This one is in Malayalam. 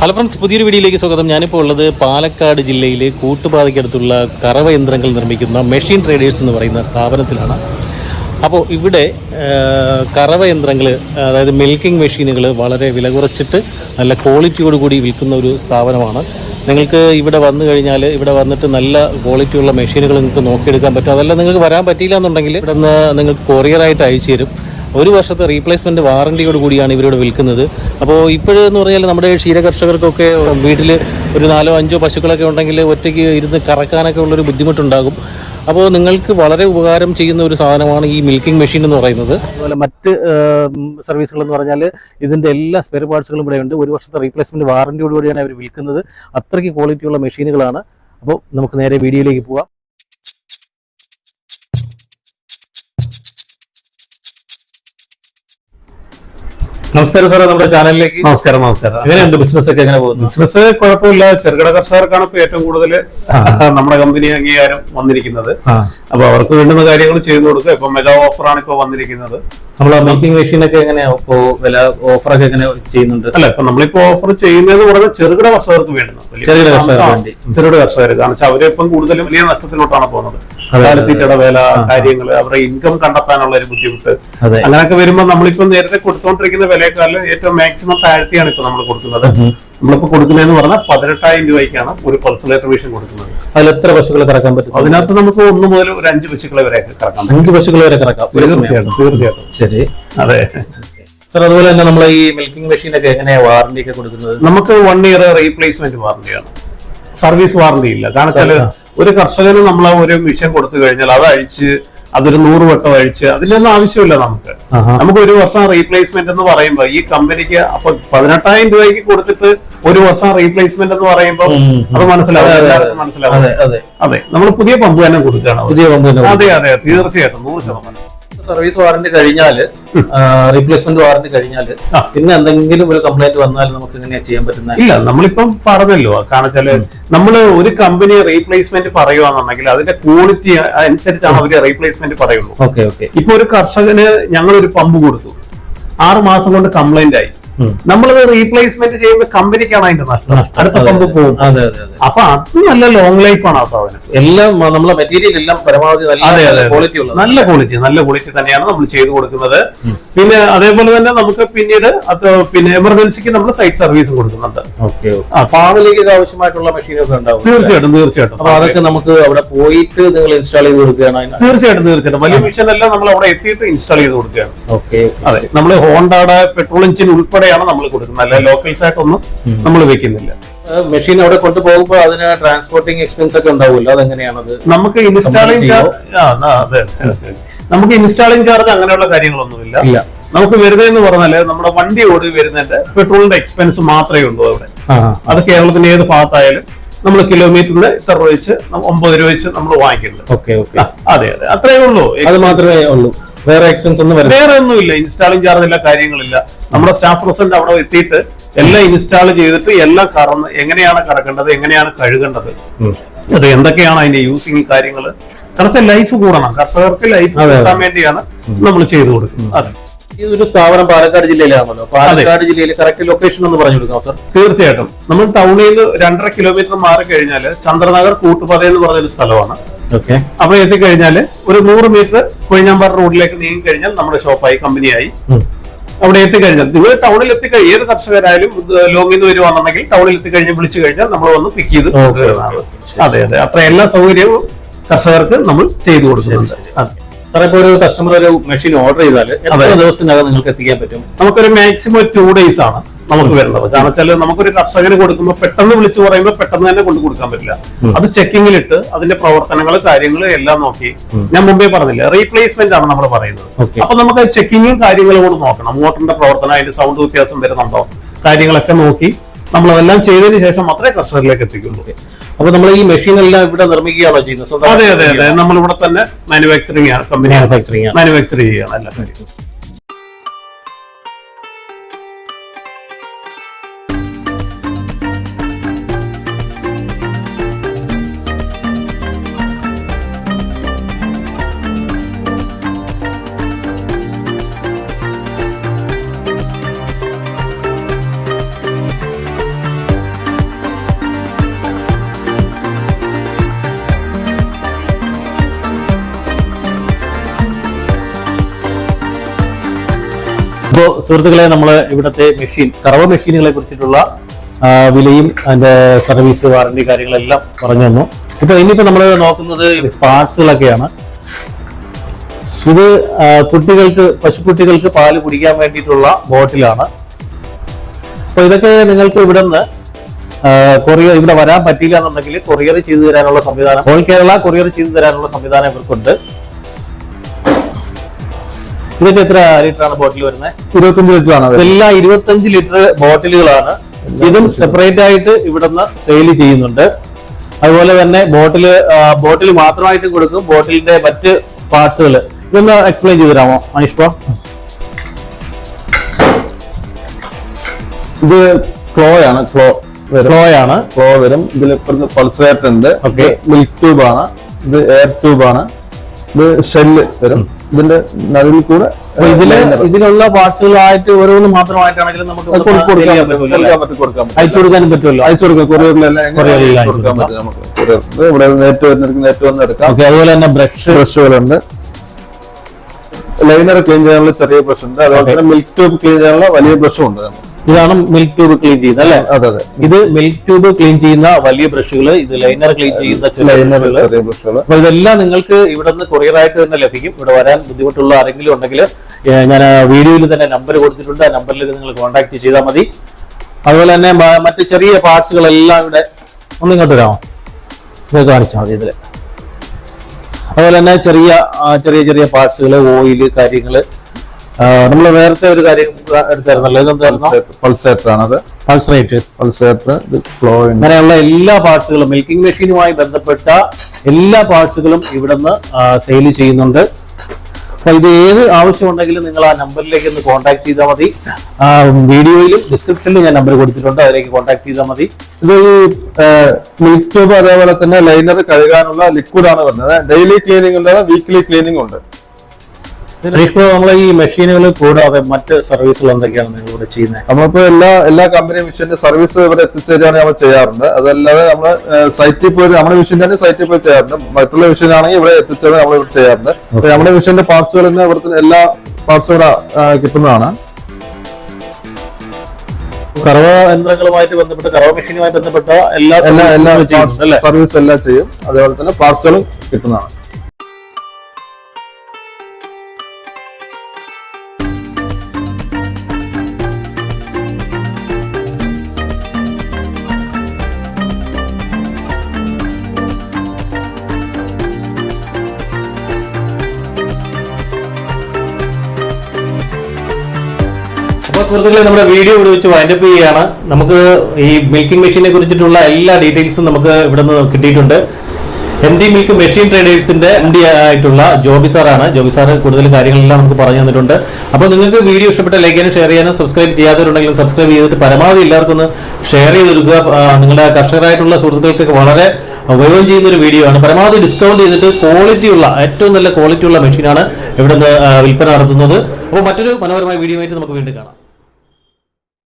ഹലോ ഫ്രണ്ട്സ് പുതിയൊരു വീഡിയോയിലേക്ക് സ്വാഗതം. ഞാനിപ്പോൾ ഉള്ളത് പാലക്കാട് ജില്ലയിലെ കൂട്ടുപാതയ്ക്കടുത്തുള്ള കറവ യന്ത്രങ്ങൾ നിർമ്മിക്കുന്ന മെഷീൻ ട്രേഡേഴ്സ് എന്ന് പറയുന്ന സ്ഥാപനത്തിലാണ്. അപ്പോൾ ഇവിടെ കറവ യന്ത്രങ്ങൾ അതായത് മിൽക്കിംഗ് മെഷീനുകൾ വളരെ വില കുറച്ചിട്ട് നല്ല ക്വാളിറ്റിയോട് കൂടി വിൽക്കുന്ന ഒരു സ്ഥാപനമാണ്. നിങ്ങൾക്ക് ഇവിടെ വന്നു കഴിഞ്ഞാൽ ഇവിടെ വന്നിട്ട് നല്ല ക്വാളിറ്റിയുള്ള മെഷീനുകൾ നിങ്ങൾക്ക് നോക്കിയെടുക്കാൻ പറ്റും. അതല്ല നിങ്ങൾക്ക് വരാൻ പറ്റിയില്ല എന്നുണ്ടെങ്കിൽ ഇവിടെ നിന്ന് നിങ്ങൾക്ക് കൊറിയറായിട്ട് അയച്ചു തരും. ഒരു വർഷത്തെ റീപ്ലേസ്മെന്റ് വാറണ്ടിയോട് കൂടിയാണ് ഇവരോട് വിൽക്കുന്നത്. അപ്പോൾ ഇപ്പോഴെന്ന് പറഞ്ഞാൽ നമ്മുടെ ക്ഷീര കർഷകർക്കൊക്കെ വീട്ടിൽ ഒരു നാലോ അഞ്ചോ പശുക്കളൊക്കെ ഉണ്ടെങ്കിൽ ഒറ്റയ്ക്ക് ഇരുന്ന് കറക്കാനൊക്കെ ഉള്ളൊരു ബുദ്ധിമുട്ടുണ്ടാകും. അപ്പോൾ നിങ്ങൾക്ക് വളരെ ഉപകാരം ചെയ്യുന്ന ഒരു സാധനമാണ് ഈ മിൽക്കിംഗ് മെഷീൻ എന്ന് പറയുന്നത്. അതുപോലെ മറ്റ് സർവീസുകൾ എന്ന് പറഞ്ഞാൽ ഇതിന്റെ എല്ലാ സ്പെയർ പാർട്സുകളും ഇവിടെ ഉണ്ട് ഒരു വർഷത്തെ റീപ്ലേസ്മെന്റ് വാറണ്ടിയോട് കൂടിയാണ് അവർ വിൽക്കുന്നത്. അത്രയ്ക്ക് ക്വാളിറ്റിയുള്ള മെഷീനുകളാണ് അപ്പോൾ നമുക്ക് നേരെ വീഡിയോയിലേക്ക് പോവാം നമസ്കാരം സാറേ നമ്മുടെ ചാനലിലേക്ക്. നമസ്കാരം നമസ്കാരം. എങ്ങനെയുണ്ട് ബിസിനസ് ഒക്കെ എങ്ങനെ പോകുന്നു? ബിസിനസ് കുഴപ്പമില്ല. ചെറുകിട കർഷകർക്കാണ് ഇപ്പൊ ഏറ്റവും കൂടുതൽ നമ്മുടെ കമ്പനി അംഗീകാരം വന്നിരിക്കുന്നത്. അപ്പൊ അവർക്ക് വേണ്ടുന്ന കാര്യങ്ങൾ ചെയ്തു കൊടുക്കുക. ഇപ്പൊ മെഗാ ഓഫറാണ് ഇപ്പൊ വന്നിരിക്കുന്നത്. നമ്മളെ മേക്കിംഗ് മെഷീൻ ഒക്കെ എങ്ങനെയാ ഇപ്പോ വില ഓഫറൊക്കെ എങ്ങനെ ചെയ്യുന്നുണ്ട്? അല്ല ഇപ്പൊ നമ്മളിപ്പോ ഓഫർ ചെയ്യുന്നത് പറഞ്ഞാൽ ചെറുകിട കർഷകർക്ക് വേണ്ടുന്നത് ചെറുകിട കർഷകർക്ക് വേണ്ടി. ചെറുകിട കർഷകർ. കാരണം വെച്ചാൽ അവരിപ്പം കൂടുതലും വലിയ നഷ്ടത്തിലോട്ടാണ് പോകുന്നത്. കാലിത്തീറ്റയുടെ വില കാര്യങ്ങൾ അവരുടെ ഇൻകം കണ്ടെത്താനുള്ള ഒരു ബുദ്ധിമുട്ട്. അങ്ങനെയൊക്കെ വരുമ്പോൾ നമ്മളിപ്പോ നേരത്തെ കൊടുത്തോണ്ടിരിക്കുന്ന വിലയേക്കാളും ഏറ്റവും മാക്സിമം താഴ്ത്തിയാണ് ഇപ്പൊ നമ്മൾ കൊടുക്കുന്നത്. നമ്മളിപ്പോ കൊടുക്കുന്നതെന്ന് പറഞ്ഞാൽ പതിനെട്ടായിരം രൂപയ്ക്കാണ് ഒരു പൾസലേറ്റർ മെഷീൻ കൊടുക്കുന്നത്. അതിൽ എത്ര പശുക്കളെ കറക്കാൻ പറ്റും? അതിനകത്ത് നമുക്ക് ഒന്ന് മുതൽ ഒരു അഞ്ച് പശുക്കളെ വരെ കറക്കാം അഞ്ച് പശുക്കളെ വരെ കറക്കാം. തീർച്ചയായിട്ടും തീർച്ചയായിട്ടും. ശരി. അതെ. സാർ അതുപോലെ തന്നെ നമ്മൾ ഈ മിൽക്കിംഗ് മെഷീൻ ഒക്കെ എങ്ങനെയാ വാറണ്ടി ഒക്കെ കൊടുക്കുന്നത്? നമുക്ക് വൺ ഇയർ റീപ്ലേസ്മെന്റ് വാറണ്ടിയാണ് സർവീസ് വാറണ്ടി ഇല്ല. കാരണം ഒരു കർഷകന് നമ്മൾ ഒരു മിഷൻ കൊടുത്തു കഴിഞ്ഞാൽ അത് അഴിച്ച് അതൊരു നൂറ് വട്ടം അഴിച്ച് അതിലൊന്നും ആവശ്യമില്ല നമുക്ക്. നമുക്ക് ഒരു വർഷം റീപ്ലേസ്മെന്റ് എന്ന് പറയുമ്പോൾ ഈ കമ്പനിക്ക് അപ്പൊ പതിനെട്ടായിരം രൂപയ്ക്ക് കൊടുത്തിട്ട് ഒരു വർഷം റീപ്ലേസ്മെന്റ് എന്ന് പറയുമ്പോൾ. അത് മനസ്സിലാവും. മനസ്സിലാവും. അതെ നമ്മൾ പുതിയ പമ്പ് തന്നെ കൊടുക്കുകയാണ്. അതെ അതെ. തീർച്ചയായിട്ടും നൂറ് ശതമാനം. സർവീസ് വാറണ്ടി കഴിഞ്ഞാൽ റീപ്ലേസ്മെന്റ് വാറണ്ടി കഴിഞ്ഞാൽ പിന്നെ എന്തെങ്കിലും ഒരു കംപ്ലൈന്റ് വന്നാൽ നമുക്ക് എങ്ങനെയാ ചെയ്യാൻ പറ്റുന്ന? ഇല്ല നമ്മളിപ്പം പറഞ്ഞല്ലോ. കാരണം വെച്ചാൽ നമ്മൾ ഒരു കമ്പനി റീപ്ലേസ്മെന്റ് പറയുകയാണെന്നുണ്ടെങ്കിൽ അതിന്റെ ക്വാളിറ്റി അനുസരിച്ചാണ് അവർ റീപ്ലേസ്മെന്റ് പറയുള്ളൂ. Okay okay. ഇപ്പൊ ഒരു കർഷകന് ഞങ്ങൾ ഒരു പമ്പ് കൊടുത്തു. ആറ് മാസം കൊണ്ട് കംപ്ലൈന്റ് ആയി. നമ്മളത് റീപ്ലേസ്മെന്റ് ചെയ്യുമ്പോൾ കമ്പനിക്കാണ് അതിന്റെ നഷ്ടം. അടുത്ത പമ്പ് പോകും. അതെ അതെ അതെ. അപ്പൊ അത് നല്ല ലോങ് ആണ് ആ സാധനം. എല്ലാം നമ്മളെ മെറ്റീരിയൽ എല്ലാം പരമാവധി നല്ല ക്വാളിറ്റി ഉള്ളത് നല്ല ക്വാളിറ്റി നല്ല ക്വാളിറ്റി തന്നെയാണ് നമ്മൾ ചെയ്തു കൊടുക്കുന്നത്. പിന്നെ അതേപോലെ തന്നെ നമുക്ക് പിന്നീട് അത് പിന്നെ എമർജൻസിക്ക് നമ്മൾ സൈറ്റ് സർവീസും കൊടുക്കുന്നുണ്ട്. ഓക്കെ ഫാമിലിക്ക് ആവശ്യമായിട്ടുള്ള മെഷീനൊക്കെ ഉണ്ടാവും. തീർച്ചയായിട്ടും തീർച്ചയായിട്ടും. അപ്പൊ അതൊക്കെ നമുക്ക് അവിടെ പോയിട്ട് നിങ്ങൾ ഇൻസ്റ്റാൾ ചെയ്ത് കൊടുക്കുകയാണ് തീർച്ചയായിട്ടും തീർച്ചയായിട്ടും. വലിയ മെഷീൻ എല്ലാം നമ്മൾ അവിടെ എത്തിയിട്ട് ഇൻസ്റ്റാൾ ചെയ്ത് കൊടുക്കുകയാണ്. അതെ നമ്മൾ ഹോണ്ടയുടെ പെട്രോൾ എഞ്ചിൻ ഉൾപ്പെടെയാണ് നമ്മൾ കൊടുക്കുന്നത്. അല്ലെ ലോക്കൽസ് ആയിട്ടൊന്നും നമ്മൾ വെക്കുന്നില്ല. മെഷീൻ അവിടെ കൊണ്ടുപോകുമ്പോൾ അതിന് ട്രാൻസ്പോർട്ടിംഗ് എക്സ്പെൻസ് ഒക്കെ ഉണ്ടാവുമല്ലോ? അതെങ്ങനെയാണത്? നമുക്ക് ഇൻസ്റ്റാളിംഗ് ചാർജ്. നമുക്ക് ഇൻസ്റ്റാളിംഗ് ചാർജ് അങ്ങനെയുള്ള കാര്യങ്ങളൊന്നുമില്ല. നമുക്ക് നമുക്ക് വരുന്നതെന്ന് പറഞ്ഞാൽ നമ്മുടെ വണ്ടി ഓടി വരുന്നതിന്റെ പെട്രോളിന്റെ എക്സ്പെൻസ് മാത്രമേ ഉള്ളൂ അവിടെ. അത് കേരളത്തിന്റെ ഏത് ഭാഗത്തായാലും നമ്മൾ കിലോമീറ്ററിന് ഇത്ര രൂപ വെച്ച് ഒമ്പത് രൂപ വെച്ച് നമ്മൾ വാങ്ങിക്കുന്നത് ഓക്കെ ഓക്കെ. അതെ അതെ. അത്രേ ഉള്ളൂ. അത് മാത്രമേ ഉള്ളൂ. വേറെ എക്സ്പെൻസ് ഒന്നും വരില്ല. വേറെ ഒന്നുമില്ല. ഇൻസ്റ്റാളിംഗ് ചാർജ് എല്ലാ കാര്യങ്ങളില്ല. നമ്മുടെ സ്റ്റാഫ് പ്രസന്റ് അവിടെ എത്തിയിട്ട് എല്ലാം ഇൻസ്റ്റാൾ ചെയ്തിട്ട് എല്ലാം കറന്ന് എങ്ങനെയാണ് കറക്കേണ്ടത് എങ്ങനെയാണ് കഴുകേണ്ടത് അത് എന്തൊക്കെയാണ് അതിന്റെ യൂസിങ് കാര്യങ്ങൾ കർഷക ലൈഫ് കൂടണം. കർഷകർക്ക് ലൈഫ്. കൂട്ടാൻ വേണ്ടിയാണ് നമ്മൾ ചെയ്തു കൊടുക്കുന്നത്. അതെ ഈ ഒരു സ്ഥാപനം പാലക്കാട് ജില്ലയിലാണല്ലോ. പാലക്കാട് ജില്ലയിൽ കറക്റ്റ് ലൊക്കേഷൻ ഒന്ന് പറഞ്ഞു കൊടുക്കാം സർ തീർച്ചയായിട്ടും. നമ്മൾ ടൗണിൽ നിന്ന് രണ്ടര കിലോമീറ്റർ മാറി കഴിഞ്ഞാൽ ചന്ദ്രനഗർ കൂട്ടുപാത എന്ന് പറഞ്ഞൊരു സ്ഥലമാണ്. അവിടെ എത്തിക്കഴിഞ്ഞാൽ ഒരു നൂറ് മീറ്റർ കൊഴിഞ്ഞാമ്പാറ റോഡിലേക്ക് നീങ്ങി കഴിഞ്ഞാൽ നമ്മുടെ ഷോപ്പായി കമ്പനിയായി. അവിടെ എത്തിക്കഴിഞ്ഞാൽ നിങ്ങൾ ടൗണിൽ എത്തിക്കഴിഞ്ഞ ഏത് കർഷകരായാലും ലോങ്ങിൽ നിന്ന് വരുവാണെന്നുണ്ടെങ്കിൽ ടൗണിൽ എത്തിക്കഴിഞ്ഞ് വിളിച്ചു കഴിഞ്ഞാൽ നമ്മൾ വന്ന് പിക്ക് ചെയ്ത് കൊണ്ടുവരുന്നതാണ്. അതെ അതെ. അത്ര എല്ലാ സൗകര്യവും കർഷകർക്ക് നമ്മൾ ചെയ്തു കൊടുക്കുന്നുണ്ട്. അതെ. ഒരു കസ്റ്റമർ ഒരു മെഷീൻ ഓർഡർ ചെയ്താൽ എത്ര. ദിവസത്തിനകം നിങ്ങൾക്ക് എത്തിക്കാൻ പറ്റും? നമുക്കൊരു മാക്സിമം ടു ഡേയ്സ് ആണ്. നമുക്ക് വരുന്നത്. കാരണം വെച്ചാൽ നമുക്കൊരു കർഷകന് കൊടുക്കുമ്പോൾ പെട്ടെന്ന് വിളിച്ചു പറയുമ്പോൾ പെട്ടെന്ന് തന്നെ കൊണ്ടു കൊടുക്കാൻ പറ്റില്ല. അത് ചെക്കിങ്ങിലിട്ട് അതിന്റെ പ്രവർത്തനങ്ങൾ കാര്യങ്ങൾ എല്ലാം നോക്കി ഞാൻ മുമ്പേ പറഞ്ഞില്ല റീപ്ലേസ്മെന്റ് ആണ് നമ്മൾ പറയുന്നത്. അപ്പൊ നമുക്ക് ചെക്കിങ്ങും കാര്യങ്ങളും കൂടെ നോക്കണം. മോട്ടറിന്റെ പ്രവർത്തനം അതിന്റെ സൗണ്ട് വ്യത്യാസം വരുന്നുണ്ടോ കാര്യങ്ങളൊക്കെ നോക്കി നമ്മൾ അതെല്ലാം ചെയ്തതിന് ശേഷം മാത്രമേ കർഷകരിലേക്ക് എത്തിക്കുള്ളൂ. അപ്പൊ നമ്മൾ ഈ മെഷീൻ എല്ലാം ഇവിടെ നിർമ്മിക്കുകയാണോ ചെയ്യുന്നത്? അതെ അതെ അതെ. നമ്മൾ ഇവിടെ തന്നെ മാനുഫാക്ചറിങ് ആണ്. കമ്പനി മാനുഫാക്ചറിങ് ആണ്. മാനുഫാക്ചർ ചെയ്യുകയാണ് എല്ലാ കാര്യവും സുഹൃത്തുക്കളെ നമ്മൾ ഇവിടുത്തെ മെഷീൻ കറവ മെഷീനുകളെ കുറിച്ചിട്ടുള്ള വിലയും അതിന്റെ സർവീസ് വാറണ്ടി കാര്യങ്ങളെല്ലാം പറഞ്ഞു തന്നു. ഇപ്പൊ ഇനിയിപ്പോ നമ്മൾ നോക്കുന്നത് പാർട്സുകളൊക്കെയാണ് ഇത് കുട്ടികൾക്ക് പശുക്കുട്ടികൾക്ക് പാൽ കുടിക്കാൻ വേണ്ടിയിട്ടുള്ള ബോട്ടിലാണ്. അപ്പൊ ഇതൊക്കെ നിങ്ങൾക്ക് ഇവിടെ നിന്ന് കൊറിയർ ഇവിടെ വരാൻ പറ്റില്ല എന്നുണ്ടെങ്കിൽ കൊറിയർ ചെയ്തു തരാനുള്ള സംവിധാനം ഓൾ കേരള കൊറിയർ ചെയ്തു തരാനുള്ള സംവിധാനം ഇവർക്കുണ്ട്. ഇതൊക്കെ എത്ര ലിറ്റർ ആണ് ബോട്ടിൽ വരുന്നത്? ഇരുപത്തഞ്ച് ലിറ്റർ ആണ് എല്ലാ ഇരുപത്തഞ്ച് ലിറ്റർ ബോട്ടിലുകളാണ്. ഇതും സെപ്പറേറ്റ് ആയിട്ട് ഇവിടുന്ന് സെയിൽ ചെയ്യുന്നുണ്ട്. അതുപോലെ തന്നെ ബോട്ടിൽ ബോട്ടിൽ മാത്രമായിട്ട് കൊടുക്കും. ബോട്ടിലിന്റെ മറ്റ് പാർട്സുകൾ ഇതൊന്ന് എക്സ്പ്ലെയിൻ ചെയ്തു തരാമോ അനീഷ് ബ്രോ? ഇത് ക്ലോ ആണ് ക്ലോ ക്ലോ ആണ് ക്ലോ വരും. ഇതിൽ ഇപ്പുറത്ത് പൾസറേറ്റർ ഉണ്ട്. ഓക്കെ മിൽക്ക് ട്യൂബ് ആണ്. ഇത് എയർ ട്യൂബ് ആണ്. ഇത് ഷെല്ല് വരും. ഇതിന്റെ നടുവിൽ കൂടെ ഇതിൽ ഇതിലുള്ള പാർട്സുകളായിട്ട് ഓരോന്ന് മാത്രമായിട്ടാണെങ്കിലും നമുക്ക് അയച്ചു കൊടുക്കാനും പറ്റുമല്ലോ? അയച്ചു കൊടുക്കാം കൊറിയറിലെല്ലാം ഇവിടെ നേരിട്ട് വരുന്നവർക്ക് നേരിട്ട് വന്ന് എടുക്കാം. അതുപോലെ തന്നെ ബ്രഷ്. ബ്രഷുകളുണ്ട്. ലൈനർ ക്ലീൻ ചെയ്യാനുള്ള ചെറിയ ബ്രഷ് ഉണ്ട് അതുപോലെ തന്നെ മിൽക്ക് ട്യൂബ് ക്ലീൻ ചെയ്യാനുള്ള വലിയ ബ്രഷും ഉണ്ട് നമുക്ക്. ഇതാണ് മിൽക്ക് ട്യൂബ് ക്ലീൻ ചെയ്യുന്നത് അല്ലേ? അതെ അതെ. ഇത് മിൽക്ക് ട്യൂബ് ക്ലീൻ ചെയ്യുന്ന വലിയ ബ്രഷുകൾ ഇത് ലൈനർ ക്ലീൻ ചെയ്യുന്ന ചെറിയ ബ്രഷുകൾ അപ്പൊ ഇതെല്ലാം നിങ്ങൾക്ക് ഇവിടെ നിന്ന് കൊറിയറായിട്ട് തന്നെ ലഭിക്കും. ഇവിടെ വരാൻ ബുദ്ധിമുട്ടുള്ള ആരെങ്കിലും ഉണ്ടെങ്കിൽ ഞാൻ വീഡിയോയിൽ തന്നെ നമ്പർ കൊടുത്തിട്ടുണ്ട്. ആ നമ്പറിലേക്ക് നിങ്ങൾ കോൺടാക്ട് ചെയ്താൽ മതി. അതുപോലെ തന്നെ മറ്റു മറ്റ് ചെറിയ പാർട്സുകളെല്ലാം ഇവിടെ ഒന്ന് ഇങ്ങോട്ട് വരാമോ? ഇത് കാണിച്ചാൽ മതി ഇതിൽ. അതുപോലെ തന്നെ ചെറിയ ചെറിയ ചെറിയ പാർട്സുകൾ ഓയിൽ കാര്യങ്ങൾ നമ്മൾ നേരത്തെ ഒരു കാര്യം എടുത്തായിരുന്നല്ലോ. പൾസേറ്റർ ആണത്. പൾസറേറ്റ് പൾസേറ്റർ ഫ്ലോ അങ്ങനെയുള്ള എല്ലാ പാർട്സുകളും മിൽക്കിംഗ് മെഷീനുമായി ബന്ധപ്പെട്ട എല്ലാ പാർട്സുകളും ഇവിടുന്ന് സെയിൽ ചെയ്യുന്നുണ്ട്. അപ്പൊ ഇത് ഏത് ആവശ്യമുണ്ടെങ്കിലും നിങ്ങൾ ആ നമ്പറിലേക്ക് ഒന്ന് കോൺടാക്ട് ചെയ്താൽ മതി. വീഡിയോയിലും ഡിസ്ക്രിപ്ഷനിലും ഞാൻ നമ്പർ കൊടുത്തിട്ടുണ്ട്. അതിലേക്ക് കോൺടാക്ട് ചെയ്താൽ മതി. ഇത് ഈ മിൽക്ക് ട്യൂബ് അതേപോലെ തന്നെ ലൈനർ കഴുകാനുള്ള ലിക്വിഡ് ആണ് പറഞ്ഞത് ഡെയിലി ക്ലീനിങ് ഉണ്ട് വീക്ക്ലി ക്ലീനിങ് ഉണ്ട്. ഇപ്പോൾ നമ്മൾ ഈ മെഷീനുകൾ കൂടാതെ മറ്റ് സർവീസുകൾ എന്തൊക്കെയാണ് നിങ്ങൾ ഇവിടെ ചെയ്യുന്നത്? നമ്മളിപ്പോ എല്ലാ എല്ലാ കമ്പനി മെഷീന്റെ സർവീസ് ഇവിടെ എത്തിച്ചേരാണ് നമ്മൾ ചെയ്യാറുണ്ട്. അതല്ലാതെ നമ്മൾ സൈറ്റിൽ പോയി നമ്മുടെ മെഷീൻ തന്നെ സൈറ്റിൽ പോയി ചെയ്യാറുണ്ട്. മറ്റുള്ള മെഷീൻ ആണെങ്കിൽ ഇവിടെ എത്തിച്ചേരാൻ നമ്മൾ ഇവിടെ ചെയ്യാറുണ്ട്. അപ്പൊ നമ്മുടെ മെഷീന്റെ പാർട്സുകൾ തന്നെ ഇവിടുത്തെ എല്ലാ പാർട്സും ഇവിടെ കിട്ടുന്നതാണ്. കറവ യന്ത്രങ്ങളുമായിട്ട് ബന്ധപ്പെട്ട കറവ മെഷീനുമായി ബന്ധപ്പെട്ട എല്ലാ എല്ലാ സർവീസ് എല്ലാം ചെയ്യും. അതേപോലെ തന്നെ പാർസലും കിട്ടുന്നതാണ്. അപ്പോൾ സുഹൃത്തുക്കളെ നമ്മുടെ വീഡിയോ ഇവിടെ വെച്ച് വൈൻഡപ്പ് ചെയ്യുകയാണ്. നമുക്ക് ഈ മിൽക്കിംഗ് മെഷീനെ കുറിച്ചിട്ടുള്ള എല്ലാ ഡീറ്റെയിൽസും നമുക്ക് ഇവിടെ നിന്ന് കിട്ടിയിട്ടുണ്ട്. എം ഡി മിൽക്ക് മെഷീൻ ട്രേഡേഴ്സിന്റെ എം ഡി ആയിട്ടുള്ള ജോബി സാറാണ്. ജോബി സാറ് കൂടുതൽ കാര്യങ്ങളെല്ലാം നമുക്ക് പറഞ്ഞു തന്നിട്ടുണ്ട്. അപ്പോൾ നിങ്ങൾക്ക് വീഡിയോ ഇഷ്ടപ്പെട്ട ലൈക്ക് ചെയ്യാനും ഷെയർ ചെയ്യാനും സബ്സ്ക്രൈബ് ചെയ്യാത്തവരുണ്ടെങ്കിലും സബ്സ്ക്രൈബ് ചെയ്തിട്ട് പരമാവധി എല്ലാവർക്കും ഒന്ന് ഷെയർ ചെയ്ത് കൊടുക്കുക നിങ്ങളുടെ കർഷകരായിട്ടുള്ള സുഹൃത്തുക്കൾക്കൊക്കെ വളരെ ഉപയോഗം ചെയ്യുന്ന ഒരു വീഡിയോ ആണ്. പരമാവധി ഡിസ്കൗണ്ട് ചെയ്തിട്ട് ക്വാളിറ്റി ഉള്ള ഏറ്റവും നല്ല ക്വാളിറ്റി ഉള്ള മെഷീനാണ് ഇവിടുന്ന് വിൽപ്പന നടത്തുന്നത്. അപ്പോൾ മറ്റൊരു മനോഹരമായ വീഡിയോ ആയിട്ട് നമുക്ക് വീണ്ടും കാണാം.